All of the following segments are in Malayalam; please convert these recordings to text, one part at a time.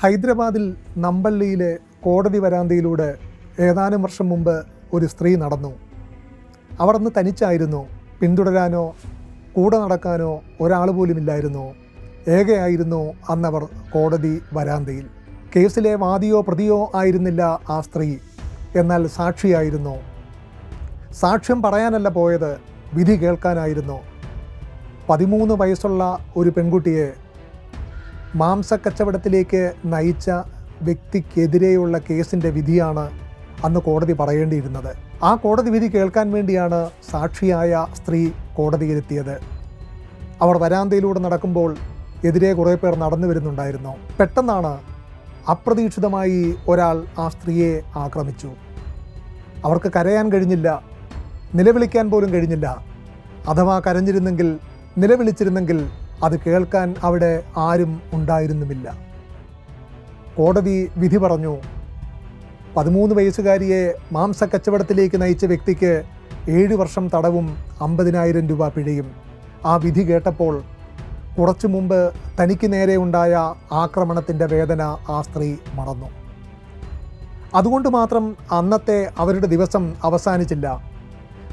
ഹൈദരാബാദിൽ നമ്പള്ളിയിലെ കോടതി വരാന്തയിലൂടെ ഏതാനും വർഷം മുമ്പ് ഒരു സ്ത്രീ നടന്നു. അവർ അന്ന് തനിച്ചായിരുന്നു. പിന്തുടരാനോ കൂടെ നടക്കാനോ ഒരാൾ പോലും പോലുമില്ലായിരുന്നു. ഏകയായിരുന്നു അന്നവർ കോടതി വരാന്തയിൽ. കേസിലെ വാദിയോ പ്രതിയോ ആയിരുന്നില്ല ആ സ്ത്രീ. എന്നാൽ സാക്ഷിയായിരുന്നു. സാക്ഷ്യം പറയാനല്ല പോയത് വിധി കേൾക്കാനായിരുന്നു. പതിമൂന്ന് വയസ്സുള്ള ഒരു പെൺകുട്ടിയെ മാംസക്കച്ചവടത്തിലേക്ക് നയിച്ച വ്യക്തിക്കെതിരെയുള്ള കേസിന്റെ വിധിയാണ് അന്ന് കോടതി പറയേണ്ടിയിരുന്നത്. ആ കോടതി വിധി കേൾക്കാൻ വേണ്ടിയാണ് സാക്ഷിയായ സ്ത്രീ കോടതിയിലെത്തിയത്. അവർ വരാന്തയിലൂടെ നടക്കുമ്പോൾ എതിരെ കുറേ പേർ നടന്നു വരുന്നുണ്ടായിരുന്നു. പെട്ടെന്നാണ് അപ്രതീക്ഷിതമായി ഒരാൾ ആ സ്ത്രീയെ ആക്രമിച്ചു. അവർക്ക് കരയാൻ കഴിഞ്ഞില്ല നിലവിളിക്കാൻ പോലും കഴിഞ്ഞില്ല. അഥവാ കരഞ്ഞിരുന്നെങ്കിൽ നിലവിളിച്ചിരുന്നെങ്കിൽ അത് കേൾക്കാൻ അവിടെ ആരും ഉണ്ടായിരുന്നുമില്ല. കോടതി വിധി പറഞ്ഞു പതിമൂന്ന് വയസ്സുകാരിയെ മാംസക്കച്ചവടത്തിലേക്ക് നയിച്ച വ്യക്തിക്ക് ഏഴ് വർഷം തടവും അമ്പതിനായിരം രൂപ പിഴയും. ആ വിധി കേട്ടപ്പോൾ കുറച്ചു മുമ്പ് തനിക്ക് നേരെ ഉണ്ടായ ആക്രമണത്തിന്റെ വേദന ആ സ്ത്രീ മറന്നു. അതുകൊണ്ട് മാത്രം അന്നത്തെ അവരുടെ ദിവസം അവസാനിച്ചില്ല.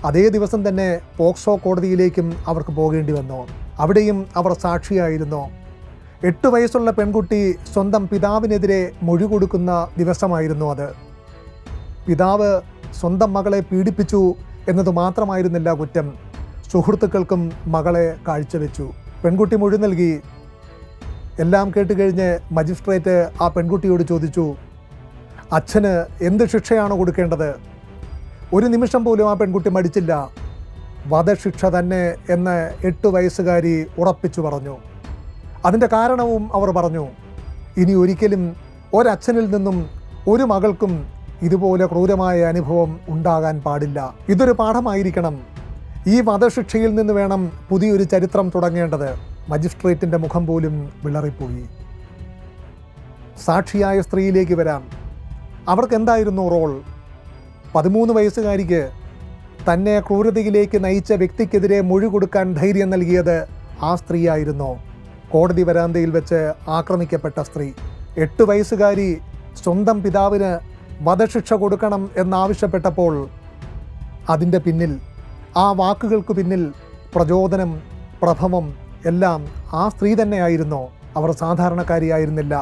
അതേ ദിവസം തന്നെ പോക്സോ കോടതിയിലേക്കും അവർക്ക് പോകേണ്ടി വന്നു. അവിടെയും അവർ സാക്ഷിയായിരുന്നു. എട്ട് വയസ്സുള്ള പെൺകുട്ടി സ്വന്തം പിതാവിനെതിരെ മൊഴി കൊടുക്കുന്ന ദിവസമായിരുന്നു അത്. പിതാവ് സ്വന്തം മകളെ പീഡിപ്പിച്ചു എന്നത് മാത്രമായിരുന്നില്ല കുറ്റം. സുഹൃത്തുക്കൾക്കും മകളെ കാഴ്ചവെച്ചു. പെൺകുട്ടി മൊഴി നൽകി. എല്ലാം കേട്ട് കഴിഞ്ഞ് മജിസ്ട്രേറ്റ് ആ പെൺകുട്ടിയോട് ചോദിച്ചു അച്ഛന് എന്ത് ശിക്ഷയാണോ കൊടുക്കേണ്ടത്? ഒരു നിമിഷം പോലും ആ പെൺകുട്ടി മടിച്ചില്ല വധശിക്ഷ തന്നെ എന്ന് എട്ട് വയസ്സുകാരി ഉറപ്പിച്ചു പറഞ്ഞു. അതിന്റെ കാരണവും അവർ പറഞ്ഞു ഇനി ഒരിക്കലും ഒരച്ഛനിൽ നിന്നും ഒരു മകൾക്കും ഇതുപോലെ ക്രൂരമായ അനുഭവം ഉണ്ടാകാൻ പാടില്ല. ഇതൊരു പാഠമായിരിക്കണം. ഈ വധശിക്ഷയിൽ നിന്ന് വേണം പുതിയൊരു ചരിത്രം തുടങ്ങേണ്ടത്. മജിസ്ട്രേറ്റിന്റെ മുഖം പോലും വിളറിപ്പോയി. സാക്ഷിയായ സ്ത്രീയിലേക്ക് വരാം. അവർക്കെന്തായിരുന്നു റോൾ? പതിമൂന്ന് വയസ്സുകാരിക്ക് തന്നെ ക്രൂരതയിലേക്ക് നയിച്ച വ്യക്തിക്കെതിരെ മൊഴി കൊടുക്കാൻ ധൈര്യം നൽകിയത് ആ സ്ത്രീയായിരുന്നു. കോടതി വരാന്തയിൽ വെച്ച് ആക്രമിക്കപ്പെട്ട സ്ത്രീ. എട്ട് വയസ്സുകാരി സ്വന്തം പിതാവിന് വധശിക്ഷ കൊടുക്കണം എന്നാവശ്യപ്പെട്ടപ്പോൾ അതിന്റെ പിന്നിൽ ആ വാക്കുകൾക്ക് പിന്നിൽ പ്രചോദനം പ്രഭവം എല്ലാം ആ സ്ത്രീ തന്നെയായിരുന്നു. അവർ സാധാരണക്കാരിയായിരുന്നില്ല.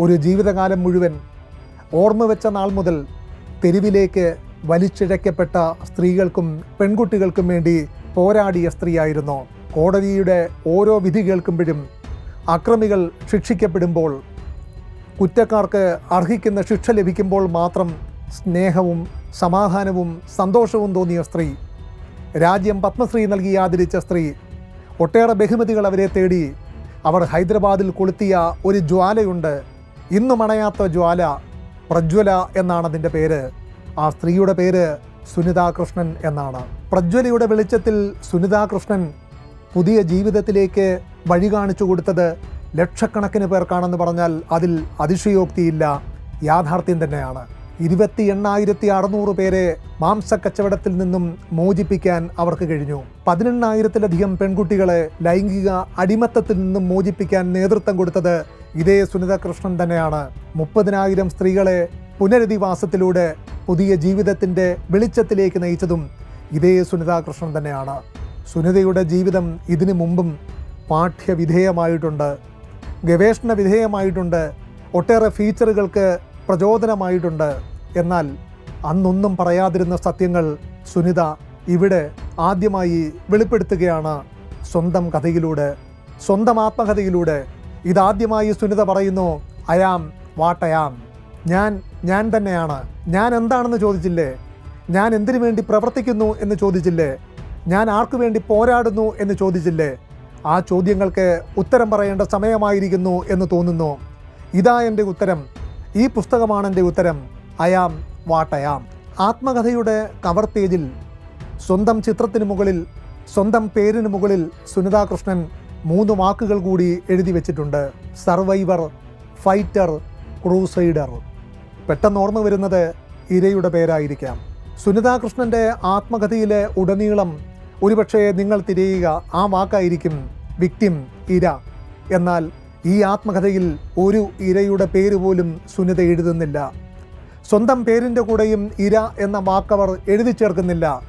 ഒരു ജീവിതകാലം മുഴുവൻ ഓർമ്മ വെച്ച നാൾ മുതൽ തെരുവിലേക്ക് വലിച്ചിഴക്കപ്പെട്ട സ്ത്രീകൾക്കും പെൺകുട്ടികൾക്കും വേണ്ടി പോരാടിയ സ്ത്രീയായിരുന്നു. കോടതിയുടെ ഓരോ വിധി കേൾക്കുമ്പോഴും അക്രമികൾ ശിക്ഷിക്കപ്പെടുമ്പോൾ കുറ്റക്കാർക്ക് അർഹിക്കുന്ന ശിക്ഷ ലഭിക്കുമ്പോൾ മാത്രം സ്നേഹവും സമാധാനവും സന്തോഷവും തോന്നിയ സ്ത്രീ. രാജ്യം പത്മശ്രീ നൽകി ആദരിച്ച സ്ത്രീ. ഒട്ടേറെ ബഹുമതികൾ അവരെ തേടി അവർ ഹൈദരാബാദിൽ കൊളുത്തിയ ഒരു ജ്വാലയുണ്ട്. ഇന്നും അണയാത്ത ജ്വാല പ്രജ്വല എന്നാണ് അതിന്റെ പേര്. ആ സ്ത്രീയുടെ പേര് സുനിതാകൃഷ്ണൻ എന്നാണ്. പ്രജ്വലയുടെ വെളിച്ചത്തിൽ സുനിതാകൃഷ്ണൻ പുതിയ ജീവിതത്തിലേക്ക് വഴി കാണിച്ചു കൊടുത്തത് ലക്ഷക്കണക്കിന് പേർക്കാണെന്ന് പറഞ്ഞാൽ അതിൽ അതിശയോക്തിയില്ല. യാഥാർത്ഥ്യം തന്നെയാണ്. ഇരുപത്തി എണ്ണായിരത്തി അറുന്നൂറ് പേരെ മാംസക്കച്ചവടത്തിൽ നിന്നും മോചിപ്പിക്കാൻ അവർക്ക് കഴിഞ്ഞു. പതിനെണ്ണായിരത്തിലധികം പെൺകുട്ടികളെ ലൈംഗിക അടിമത്തത്തിൽ നിന്നും മോചിപ്പിക്കാൻ നേതൃത്വം കൊടുത്തത് ഇതേ സുനിതാകൃഷ്ണൻ തന്നെയാണ്. മുപ്പതിനായിരം സ്ത്രീകളെ പുനരധിവാസത്തിലൂടെ പുതിയ ജീവിതത്തിന്റെ വെളിച്ചത്തിലേക്ക് നയിച്ചതും ഇതേ സുനിതാ കൃഷ്ണൻ തന്നെയാണ്. സുനിതയുടെ ജീവിതം ഇതിനു മുമ്പും പാഠ്യവിധേയമായിട്ടുണ്ട്. ഗവേഷണ വിധേയമായിട്ടുണ്ട്. ഒട്ടേറെ ഫീച്ചറുകൾക്ക് പ്രചോദനമായിട്ടുണ്ട്. എന്നാൽ അന്നൊന്നും പറയാതിരുന്ന സത്യങ്ങൾ സുനിത ഇവിടെ ആദ്യമായി വെളിപ്പെടുത്തുകയാണ്. സ്വന്തം കഥയിലൂടെ സ്വന്തം ആത്മകഥയിലൂടെ. ഇതാദ്യമായി സുനിത പറയുന്നു അയാം വാട്ടയാം ഞാൻ ഞാൻ തന്നെയാണ്. ഞാൻ എന്താണെന്ന് ചോദിച്ചില്ലേ? ഞാൻ എന്തിനു വേണ്ടി പ്രവർത്തിക്കുന്നു എന്ന് ചോദിച്ചില്ലേ? ഞാൻ ആർക്കു വേണ്ടി പോരാടുന്നു എന്ന് ചോദിച്ചില്ലേ? ആ ചോദ്യങ്ങൾക്ക് ഉത്തരം പറയേണ്ട സമയമായിരിക്കുന്നു എന്ന് തോന്നുന്നു. ഇതാ എന്റെ ഉത്തരം. ഈ പുസ്തകമാണ് എന്റെ ഉത്തരം. അയാം വാട്ടയാം ആത്മകഥയുടെ കവർ പേജിൽ സ്വന്തം ചിത്രത്തിന് മുകളിൽ സ്വന്തം പേരിന് മുകളിൽ സുനിതാ കൃഷ്ണൻ മൂന്ന് വാക്കുകൾ കൂടി എഴുതി വെച്ചിട്ടുണ്ട്. സർവൈവർ ഫൈറ്റർ ക്രൂസൈഡർ പെട്ടെന്ന് ഓർമ്മ വരുന്നത് ഇരയുടെ പേരായിരിക്കാം. സുനിതാ കൃഷ്ണന്റെ ആത്മകഥയിലെ ഉടനീളം ഒരുപക്ഷെ നിങ്ങൾ തിരയുക ആ വാക്കായിരിക്കും വിക്ടിം ഇര. എന്നാൽ ഈ ആത്മകഥയിൽ ഒരു ഇരയുടെ പേര് പോലും സുനിത എഴുതുന്നില്ല. സ്വന്തം പേരിന്റെ കൂടെയും ഇര എന്ന വാക്കവർ എഴുതി ചേർക്കുന്നില്ല.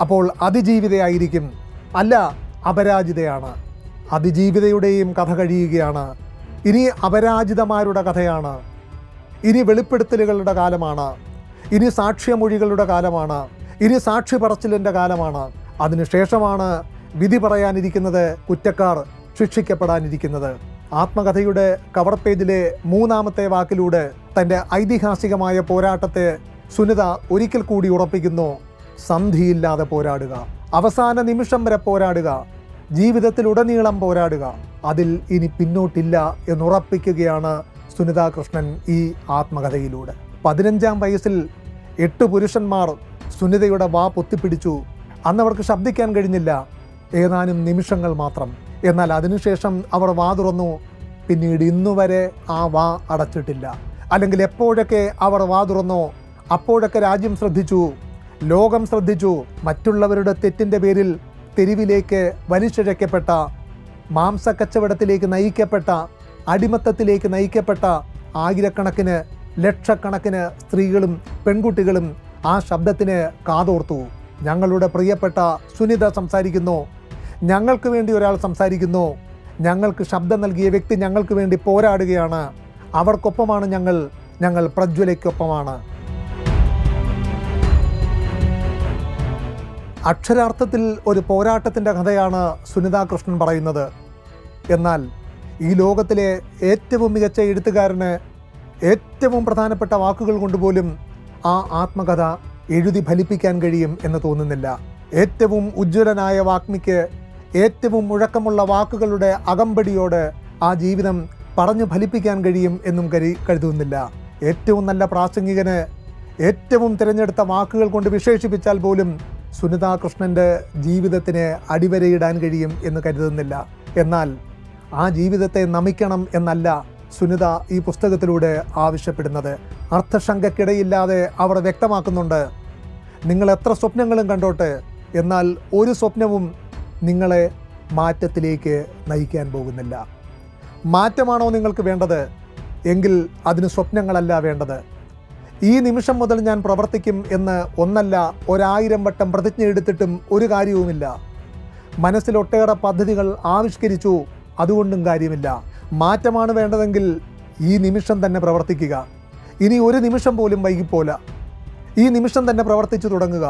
അപ്പോൾ അതിജീവിതയായിരിക്കും. അല്ല അപരാജിതയാണ്. അതിജീവിതയുടെയും കഥ കഴിയുകയാണ്. ഇനി അപരാജിതമാരുടെ കഥയാണ്. ഇനി വെളിപ്പെടുത്തലുകളുടെ കാലമാണ്. ഇനി സാക്ഷ്യമൊഴികളുടെ കാലമാണ്. ഇനി സാക്ഷി പറച്ചിലിന്റെ കാലമാണ്. അതിനുശേഷമാണ് വിധി പറയാനിരിക്കുന്നത് കുറ്റക്കാർ ശിക്ഷിക്കപ്പെടാനിരിക്കുന്നത്. ആത്മകഥയുടെ കവർ പേജിലെ മൂന്നാമത്തെ വാക്കിലൂടെ തന്റെ ഐതിഹാസികമായ പോരാട്ടത്തെ സുനിത ഒരിക്കൽ കൂടി ഉറപ്പിക്കുന്നു. സന്ധിയില്ലാതെ പോരാടുക. അവസാന നിമിഷം വരെ പോരാടുക. ജീവിതത്തിലുടനീളം പോരാടുക. അതിൽ ഇനി പിന്നോട്ടില്ല എന്നുറപ്പിക്കുകയാണ് സുനിതാ കൃഷ്ണൻ ഈ ആത്മകഥയിലൂടെ. പതിനഞ്ചാം വയസ്സിൽ എട്ട് പുരുഷന്മാർ സുനിതയുടെ വാ പൊത്തിപ്പിടിച്ചു. അന്നവർക്ക് ശബ്ദിക്കാൻ കഴിഞ്ഞില്ല. ഏതാനും നിമിഷങ്ങൾ മാത്രം. എന്നാൽ അതിനുശേഷം അവർ വാ തുറന്നു. പിന്നീട് ഇന്നുവരെ ആ വാ അടച്ചിട്ടില്ല. അല്ലെങ്കിൽ എപ്പോഴൊക്കെ അവർ വാ തുറന്നോ അപ്പോഴൊക്കെ രാജ്യം ശ്രദ്ധിച്ചു. ലോകം ശ്രദ്ധിച്ചു. മറ്റുള്ളവരുടെ തെറ്റിന്റെ പേരിൽ തെരുവിലേക്ക് വലിച്ചിഴക്കപ്പെട്ട മാംസക്കച്ചവടത്തിലേക്ക് നയിക്കപ്പെട്ട അടിമത്തത്തിലേക്ക് നയിക്കപ്പെട്ട ആയിരക്കണക്കിന് ലക്ഷക്കണക്കിന് സ്ത്രീകളും പെൺകുട്ടികളും ആ ശബ്ദത്തിന് കാതോർത്തു. ഞങ്ങളുടെ പ്രിയപ്പെട്ട സുനിത സംസാരിക്കുന്നു. ഞങ്ങൾക്ക് വേണ്ടി ഒരാൾ സംസാരിക്കുന്നു. ഞങ്ങൾക്ക് ശബ്ദം നൽകിയ വ്യക്തി ഞങ്ങൾക്ക് വേണ്ടി പോരാടുകയാണ്. അവർക്കൊപ്പമാണ് ഞങ്ങൾ. ഞങ്ങൾ പ്രജ്വലയ്ക്കൊപ്പമാണ്. അക്ഷരാർത്ഥത്തിൽ ഒരു പോരാട്ടത്തിന്റെ കഥയാണ് സുനിതാ കൃഷ്ണൻ പറയുന്നത്. എന്നാൽ ഈ ലോകത്തിലെ ഏറ്റവും മികച്ച എഴുത്തുകാരന് ഏറ്റവും പ്രധാനപ്പെട്ട വാക്കുകൾ കൊണ്ടുപോലും ആ ആത്മകഥ എഴുതി ഫലിപ്പിക്കാൻ കഴിയും എന്ന് തോന്നുന്നില്ല. ഏറ്റവും ഉജ്ജ്വലനായ വാഗ്മിക്ക് ഏറ്റവും മുഴക്കമുള്ള വാക്കുകളുടെ അകമ്പടിയോട് ആ ജീവിതം പറഞ്ഞു ഫലിപ്പിക്കാൻ കഴിയും എന്നും കരി കരുതുന്നില്ല. ഏറ്റവും നല്ല പ്രാസംഗികന് ഏറ്റവും തിരഞ്ഞെടുത്ത വാക്കുകൾ കൊണ്ട് വിശേഷിപ്പിച്ചാൽ പോലും സുനിതാ കൃഷ്ണന്റെ ജീവിതത്തിന് അടിവരയിടാൻ കഴിയും എന്ന് കരുതുന്നില്ല. എന്നാൽ ആ ജീവിതത്തെ നമിക്കണം എന്നല്ല സുനിത ഈ പുസ്തകത്തിലൂടെ ആവശ്യപ്പെടുന്നത്. അർത്ഥശങ്കക്കിടയില്ലാതെ അവർ വ്യക്തമാക്കുന്നുണ്ട്. നിങ്ങൾ എത്ര സ്വപ്നങ്ങളും കണ്ടോട്ടെ എന്നാൽ ഒരു സ്വപ്നവും നിങ്ങളെ മാറ്റത്തിലേക്ക് നയിക്കാൻ പോകുന്നില്ല. മാറ്റമാണോ നിങ്ങൾക്ക് വേണ്ടത്? എങ്കിൽ അതിന് സ്വപ്നങ്ങളല്ല വേണ്ടത്. ഈ നിമിഷം മുതൽ ഞാൻ പ്രവർത്തിക്കും എന്ന് ഒന്നല്ല ഒരായിരം വട്ടം പ്രതിജ്ഞ എടുത്തിട്ടും ഒരു കാര്യവുമില്ല. മനസ്സിൽ ഒട്ടേറെ പദ്ധതികൾ ആവിഷ്കരിച്ചു അതുകൊണ്ടും കാര്യമില്ല. മാറ്റമാണ് വേണ്ടതെങ്കിൽ ഈ നിമിഷം തന്നെ പ്രവർത്തിക്കുക. ഇനി ഒരു നിമിഷം പോലും വൈകിപ്പോല. ഈ നിമിഷം തന്നെ പ്രവർത്തിച്ചു തുടങ്ങുക.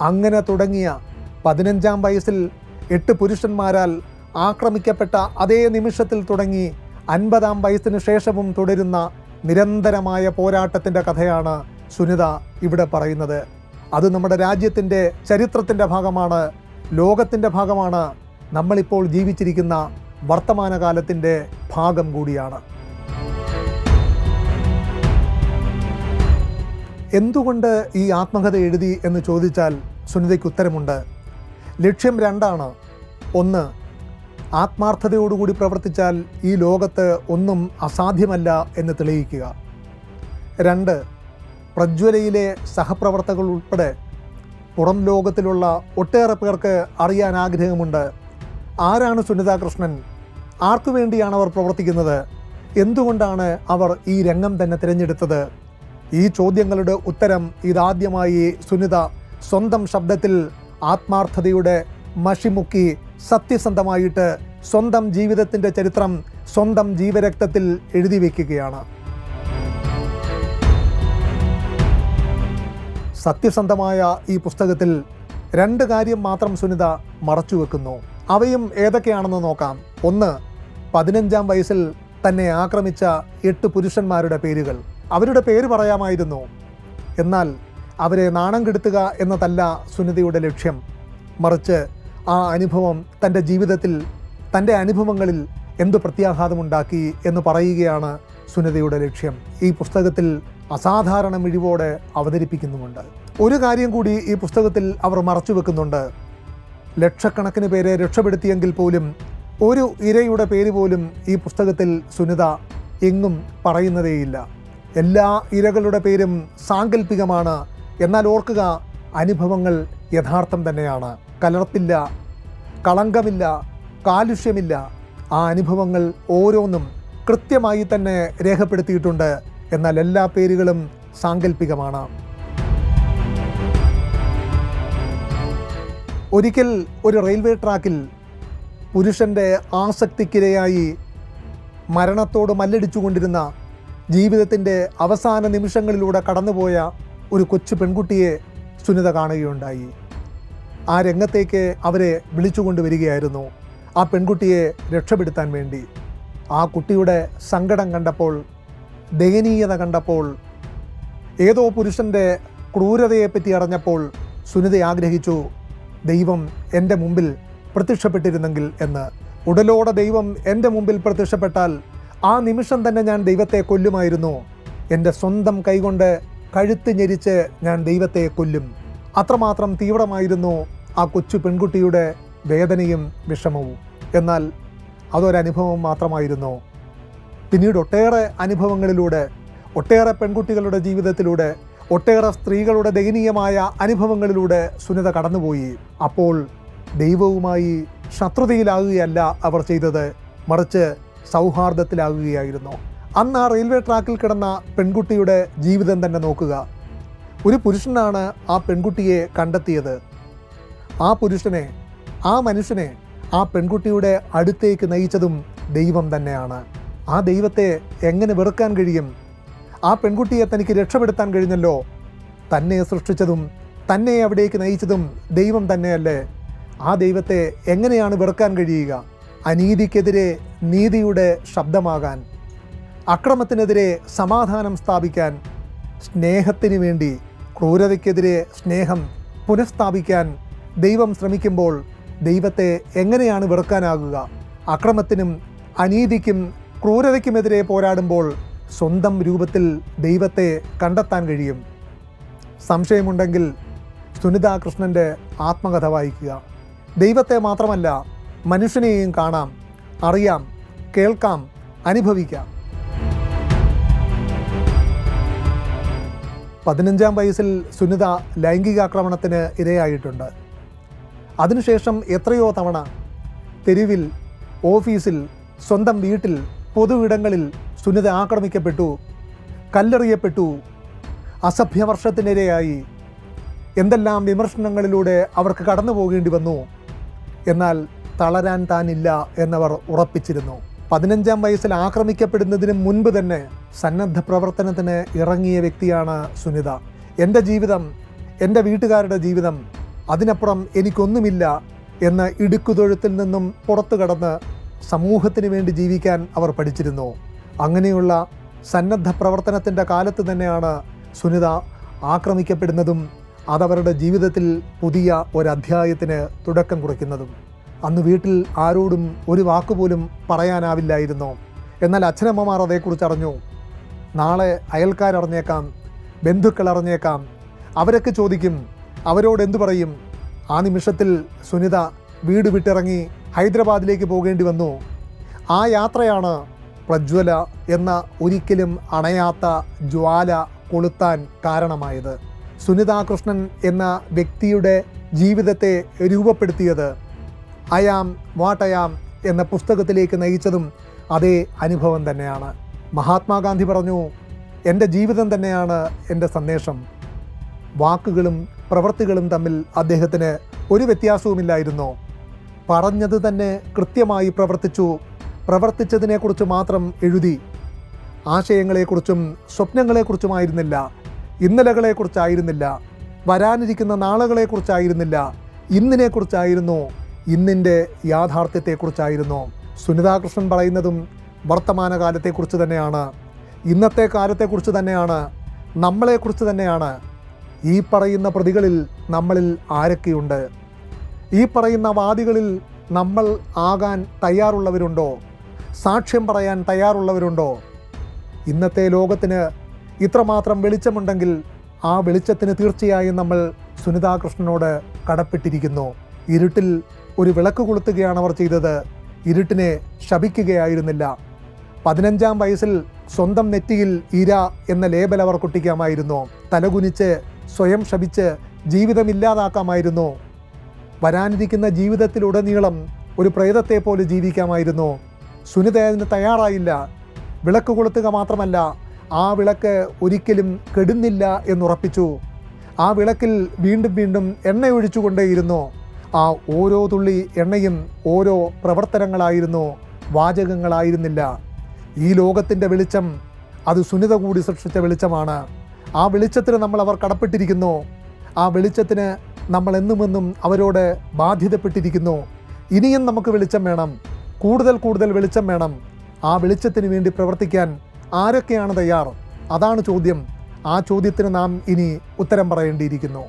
അങ്ങനെ തുടങ്ങിയ പതിനഞ്ചാം വയസ്സിൽ എട്ട് പുരുഷന്മാരാൽ ആക്രമിക്കപ്പെട്ട അതേ നിമിഷത്തിൽ തുടങ്ങി അൻപതാം വയസ്സിന് ശേഷവും തുടരുന്ന നിരന്തരമായ പോരാട്ടത്തിന്റെ കഥയാണ് സുനിത ഇവിടെ പറയുന്നത്. അത് നമ്മുടെ രാജ്യത്തിന്റെ ചരിത്രത്തിന്റെ ഭാഗമാണ് ലോകത്തിന്റെ ഭാഗമാണ്. നമ്മളിപ്പോൾ ജീവിച്ചിരിക്കുന്ന വർത്തമാനകാലത്തിന്റെ ഭാഗം കൂടിയാണ്. എന്തുകൊണ്ട് ഈ ആത്മകഥ എഴുതി എന്ന് ചോദിച്ചാൽ സുനിതയ്ക്ക് ഉത്തരമുണ്ട്. ലക്ഷ്യം രണ്ടാണ്. ഒന്ന് ആത്മാർത്ഥതയോടുകൂടി പ്രവർത്തിച്ചാൽ ഈ ലോകത്ത് ഒന്നും അസാധ്യമല്ല എന്ന് തെളിയിക്കുക. രണ്ട് പ്രജ്വലയിലെ സഹപ്രവർത്തകൾ ഉൾപ്പെടെ പുറം ലോകത്തിലുള്ള ഒട്ടേറെ പേർക്ക് അറിയാൻ ആഗ്രഹമുണ്ട്. ആരാണ് സുനിതാ കൃഷ്ണൻ ആർക്കു വേണ്ടിയാണ് അവർ പ്രവർത്തിക്കുന്നത്? എന്തുകൊണ്ടാണ് അവർ ഈ രംഗം തന്നെ തിരഞ്ഞെടുത്തത്? ഈ ചോദ്യങ്ങളുടെ ഉത്തരം ഇതാദ്യമായി സുനിത സ്വന്തം ശബ്ദത്തിൽ ആത്മാർത്ഥതയുടെ മഷിമുക്കി സത്യസന്ധമായിട്ട് സ്വന്തം ജീവിതത്തിന്റെ ചരിത്രം സ്വന്തം ജീവരക്തത്തിൽ എഴുതി വയ്ക്കുകയാണ്. സത്യസന്ധമായ ഈ പുസ്തകത്തിൽ രണ്ട് കാര്യം മാത്രം സുനിത മറച്ചു വെക്കുന്നു. അവയും ഏതൊക്കെയാണെന്ന് നോക്കാം. ഒന്ന് പതിനഞ്ചാം വയസ്സിൽ തന്നെ ആക്രമിച്ച എട്ട് പുരുഷന്മാരുടെ പേരുകൾ. അവരുടെ പേര് പറയാമായിരുന്നു. എന്നാൽ അവരെ നാണം കെടുത്തുക എന്നതല്ല സുനിതയുടെ ലക്ഷ്യം. മറിച്ച് ആ അനുഭവം തന്റെ ജീവിതത്തിൽ തന്റെ അനുഭവങ്ങളിൽ എന്ത് പ്രത്യാഘാതമുണ്ടാക്കി എന്ന് പറയുകയാണ് സുനിതയുടെ ലക്ഷ്യം. ഈ പുസ്തകത്തിൽ അസാധാരണ മിഴിവോടെ അവതരിപ്പിക്കുന്നുമുണ്ട്. ഒരു കാര്യം കൂടി ഈ പുസ്തകത്തിൽ അവർ മറച്ചു വെക്കുന്നുണ്ട് ലക്ഷക്കണക്കിന് പേരെ രക്ഷപ്പെടുത്തിയെങ്കിൽ പോലും ഒരു ഇരയുടെ പേര് പോലും ഈ പുസ്തകത്തിൽ സുനിത എങ്ങും പറയുന്നതേയില്ല. എല്ലാ ഇരകളുടെ പേരും സാങ്കല്പികമാണ് എന്നാൽ ഓർക്കുക അനുഭവങ്ങൾ യഥാർത്ഥം തന്നെയാണ്. കലർപ്പില്ല കളങ്കമില്ല കാലുഷ്യമില്ല. ആ അനുഭവങ്ങൾ ഓരോന്നും കൃത്യമായി തന്നെ രേഖപ്പെടുത്തിയിട്ടുണ്ട്. എന്നാൽ എല്ലാ പേരുകളും സാങ്കല്പികമാണ് ഒരിക്കൽ ഒരു റെയിൽവേ ട്രാക്കിൽ പുരുഷന്റെ ആസക്തിക്കിരയായി മരണത്തോട് മല്ലടിച്ചുകൊണ്ടിരുന്ന ജീവിതത്തിന്റെ അവസാന നിമിഷങ്ങളിലൂടെ കടന്നുപോയ ഒരു കൊച്ചു പെൺകുട്ടിയെ സുനിത കാണുകയുണ്ടായി. ആ രംഗത്തേക്ക് അവരെ വിളിച്ചുകൊണ്ടുവരികയായിരുന്നു ആ പെൺകുട്ടിയെ രക്ഷപ്പെടുത്താൻ വേണ്ടി. ആ കുട്ടിയുടെ സങ്കടം കണ്ടപ്പോൾ ദയനീയത കണ്ടപ്പോൾ ഏതോ പുരുഷന്റെ ക്രൂരതയെപ്പറ്റി അറിഞ്ഞപ്പോൾ സുനിത ആഗ്രഹിച്ചു ദൈവം എന്റെ മുമ്പിൽ പ്രത്യക്ഷപ്പെട്ടിരുന്നെങ്കിൽ എന്ന്. ഉടലോടെ ദൈവം എന്റെ മുമ്പിൽ പ്രത്യക്ഷപ്പെട്ടാൽ ആ നിമിഷം തന്നെ ഞാൻ ദൈവത്തെ കൊല്ലുമായിരുന്നു. എന്റെ സ്വന്തം കൈകൊണ്ട് കഴുത്ത് ഞെരിച്ച് ഞാൻ ദൈവത്തെ കൊല്ലും. അത്രമാത്രം തീവ്രമായിരുന്നു ആ കൊച്ചു പെൺകുട്ടിയുടെ വേദനയും വിഷമവും. എന്നാൽ അതൊരനുഭവം മാത്രമായിരുന്നു. പിന്നീട് ഒട്ടേറെ അനുഭവങ്ങളിലൂടെ ഒട്ടേറെ പെൺകുട്ടികളുടെ ജീവിതത്തിലൂടെ ഒട്ടേറെ സ്ത്രീകളുടെ ദയനീയമായ അനുഭവങ്ങളിലൂടെ സുനിത കടന്നുപോയി. അപ്പോൾ ദൈവവുമായി ശത്രുതയിലാകുകയല്ല അവർ ചെയ്തത് മറിച്ച് സൗഹാർദ്ദത്തിലാകുകയായിരുന്നു. അന്ന് ആ റെയിൽവേ ട്രാക്കിൽ കിടന്ന പെൺകുട്ടിയുടെ ജീവിതം തന്നെ നോക്കുക. ഒരു പുരുഷനാണ് ആ പെൺകുട്ടിയെ കണ്ടെത്തിയത്. ആ പുരുഷനെ ആ മനുഷ്യനെ ആ പെൺകുട്ടിയുടെ അടുത്തേക്ക് നയിച്ചതും ദൈവം തന്നെയാണ്. ആ ദൈവത്തെ എങ്ങനെ വെറുക്കാൻ കഴിയും? ആ പെൺകുട്ടിയെ തനിക്ക് രക്ഷപ്പെടുത്താൻ കഴിഞ്ഞല്ലോ? തന്നെ സൃഷ്ടിച്ചതും തന്നെ അവിടേക്ക് നയിച്ചതും ദൈവം തന്നെയല്ലേ? ആ ദൈവത്തെ എങ്ങനെയാണ് വെറുക്കാൻ കഴിയുക? അനീതിക്കെതിരെ നീതിയുടെ ശബ്ദമാകാൻ അക്രമത്തിനെതിരെ സമാധാനം സ്ഥാപിക്കാൻ സ്നേഹത്തിന് വേണ്ടി ക്രൂരതയ്ക്കെതിരെ സ്നേഹം പുനഃസ്ഥാപിക്കാൻ ദൈവം ശ്രമിക്കുമ്പോൾ ദൈവത്തെ എങ്ങനെയാണ് വെറുക്കാനാകുക? അക്രമത്തിനും അനീതിക്കും ക്രൂരതയ്ക്കുമെതിരെ പോരാടുമ്പോൾ സ്വന്തം രൂപത്തിൽ ദൈവത്തെ കണ്ടെത്താൻ കഴിയും. സംശയമുണ്ടെങ്കിൽ സുനിതാ കൃഷ്ണന്റെ ആത്മകഥ വായിക്കുക. ദൈവത്തെ മാത്രമല്ല മനുഷ്യനെയും കാണാം അറിയാം കേൾക്കാം അനുഭവിക്കാം. പതിനഞ്ചാം വയസ്സിൽ സുനിത ലൈംഗികാക്രമണത്തിന് ഇരയായിട്ടുണ്ട്. അതിനുശേഷം എത്രയോ തവണ തെരുവിൽ ഓഫീസിൽ സ്വന്തം വീട്ടിൽ പൊതുവിടങ്ങളിൽ സുനിത ആക്രമിക്കപ്പെട്ടു കല്ലെറിയപ്പെട്ടു അസഭ്യവർഷത്തിനിരയായി. എന്തെല്ലാം വിമർശനങ്ങളിലൂടെ അവർക്ക് കടന്നു പോകേണ്ടി വന്നു? എന്നാൽ തളരാൻ താനില്ല എന്നവർ ഉറപ്പിച്ചിരുന്നു. പതിനഞ്ചാം വയസ്സിൽ ആക്രമിക്കപ്പെടുന്നതിന് മുൻപ് തന്നെ സന്നദ്ധ പ്രവർത്തനത്തിന് ഇറങ്ങിയ വ്യക്തിയാണ് സുനിത. എന്റെ ജീവിതം എന്റെ വീട്ടുകാരുടെ ജീവിതം അതിനപ്പുറം എനിക്കൊന്നുമില്ല എന്ന ഇടുക്കുതൊഴുത്തിൽ നിന്നും പുറത്തു കടന്ന് സമൂഹത്തിന് വേണ്ടി ജീവിക്കാൻ അവർ പഠിച്ചിരുന്നു. അങ്ങനെയുള്ള സന്നദ്ധ പ്രവർത്തനത്തിന്റെ കാലത്ത് തന്നെയാണ് സുനിത ആക്രമിക്കപ്പെടുന്നതും അതവരുടെ ജീവിതത്തിൽ പുതിയ ഒരധ്യായത്തിന് തുടക്കം കുറിക്കുന്നതും അന്ന് വീട്ടിൽ ആരോടും ഒരു വാക്കുപോലും പറയാനാവില്ലായിരുന്നു. എന്നാൽ അച്ഛനമ്മമാർ അതേക്കുറിച്ച് അറിഞ്ഞു. നാളെ അയൽക്കാരറിഞ്ഞേക്കാം ബന്ധുക്കൾ അറിഞ്ഞേക്കാം അവരൊക്കെ ചോദിക്കും അവരോട് എന്തു പറയും? ആ നിമിഷത്തിൽ സുനിത വീട് വിട്ടിറങ്ങി ഹൈദരാബാദിലേക്ക് പോകേണ്ടി വന്നു. ആ യാത്രയാണ് പ്രജ്വല എന്ന ഒരിക്കലും അണയാത്ത ജ്വാല കൊളുത്താൻ കാരണമായത്. സുനിതാ കൃഷ്ണൻ എന്ന വ്യക്തിയുടെ ജീവിതത്തെ രൂപപ്പെടുത്തിയത് അയാം വാട്ടയാം എന്ന പുസ്തകത്തിലേക്ക് നയിച്ചതും അതേ അനുഭവം തന്നെയാണ്. മഹാത്മാഗാന്ധി പറഞ്ഞു എന്റെ ജീവിതം തന്നെയാണ് എന്റെ സന്ദേശം. വാക്കുകളും പ്രവൃത്തികളും തമ്മിൽ അദ്ദേഹത്തിന് ഒരു വ്യത്യാസവുമില്ലായിരുന്നു. പറഞ്ഞത് തന്നെ കൃത്യമായി പ്രവർത്തിച്ചു. പ്രവർത്തിച്ചതിനെക്കുറിച്ച് മാത്രം എഴുതി. ആശയങ്ങളെക്കുറിച്ചും സ്വപ്നങ്ങളെക്കുറിച്ചുമായിരുന്നില്ല. ഇന്നലകളെക്കുറിച്ചായിരുന്നില്ല. വരാനിരിക്കുന്ന നാളുകളെക്കുറിച്ചായിരുന്നില്ല. ഇന്നിനെക്കുറിച്ചായിരുന്നു. ഇന്നിന്റെ യാഥാർത്ഥ്യത്തെക്കുറിച്ചായിരുന്നു. സുനിതാകൃഷ്ണൻ പറയുന്നതും വർത്തമാനകാലത്തെക്കുറിച്ച് തന്നെയാണ്. ഇന്നത്തെ കാലത്തെക്കുറിച്ച് തന്നെയാണ്. നമ്മളെക്കുറിച്ച് തന്നെയാണ്. ഈ പറയുന്ന പ്രതികളിൽ നമ്മളിൽ ആരൊക്കെയുണ്ട്? ഈ പറയുന്ന വാദികളിൽ നമ്മൾ ആകാൻ തയ്യാറുള്ളവരുണ്ടോ? സാക്ഷ്യം പറയാൻ തയ്യാറുള്ളവരുണ്ടോ? ഇന്നത്തെ ലോകത്തിന് ഇത്രമാത്രം വെളിച്ചമുണ്ടെങ്കിൽ ആ വെളിച്ചത്തിന് തീർച്ചയായും നമ്മൾ സുനിതാകൃഷ്ണനോട് കടപ്പെട്ടിരിക്കുന്നു. ഇരുട്ടിൽ ഒരു വിളക്ക് കൊളുത്തുകയാണ് അവർ ചെയ്തത്. ഇരുട്ടിനെ ശപിക്കുകയായിരുന്നില്ല. പതിനഞ്ചാം വയസ്സിൽ സ്വന്തം നെറ്റിയിൽ ഇര എന്ന ലേബൽ അവർ കുട്ടിക്കാമായിരുന്നു. തലകുനിച്ച് സ്വയം ശപിച്ച് ജീവിതമില്ലാതാക്കാമായിരുന്നു. വരാനിരിക്കുന്ന ജീവിതത്തിലുടനീളം ഒരു പ്രേതത്തെ പോലെ ജീവിക്കാമായിരുന്നു. സുനിത അതിന് തയ്യാറായില്ല. വിളക്ക് കൊളുത്തുക മാത്രമല്ല ആ വിളക്ക് ഒരിക്കലും കെടുന്നില്ല എന്നുറപ്പിച്ചു. ആ വിളക്കിൽ വീണ്ടും വീണ്ടും എണ്ണ ഒഴിച്ചുകൊണ്ടേയിരുന്നു. ആ ഓരോ തുള്ളി എണ്ണയും ഓരോ പ്രവർത്തനങ്ങളായിരുന്നു. വാചകങ്ങളായിരുന്നില്ല. ഈ ലോകത്തിന്റെ വെളിച്ചം അത് സുനിത കൂടി സൃഷ്ടിച്ച വെളിച്ചമാണ്. ആ വെളിച്ചത്തിന് നമ്മൾ അവർ കടപ്പെട്ടിരിക്കുന്നു. ആ വെളിച്ചത്തിന് നമ്മൾ എന്നുമെന്നും അവരോട് ബാധ്യതപ്പെട്ടിരിക്കുന്നു. ഇനിയും നമുക്ക് വെളിച്ചം വേണം. കൂടുതൽ കൂടുതൽ വെളിച്ചം വേണം. ആ വെളിച്ചത്തിന് വേണ്ടി പ്രവർത്തിക്കാൻ ആരൊക്കെയാണ് തയ്യാർ? അതാണ് ചോദ്യം. ആ ചോദ്യത്തിന് നാം ഇനി ഉത്തരം പറയേണ്ടിയിരിക്കുന്നു.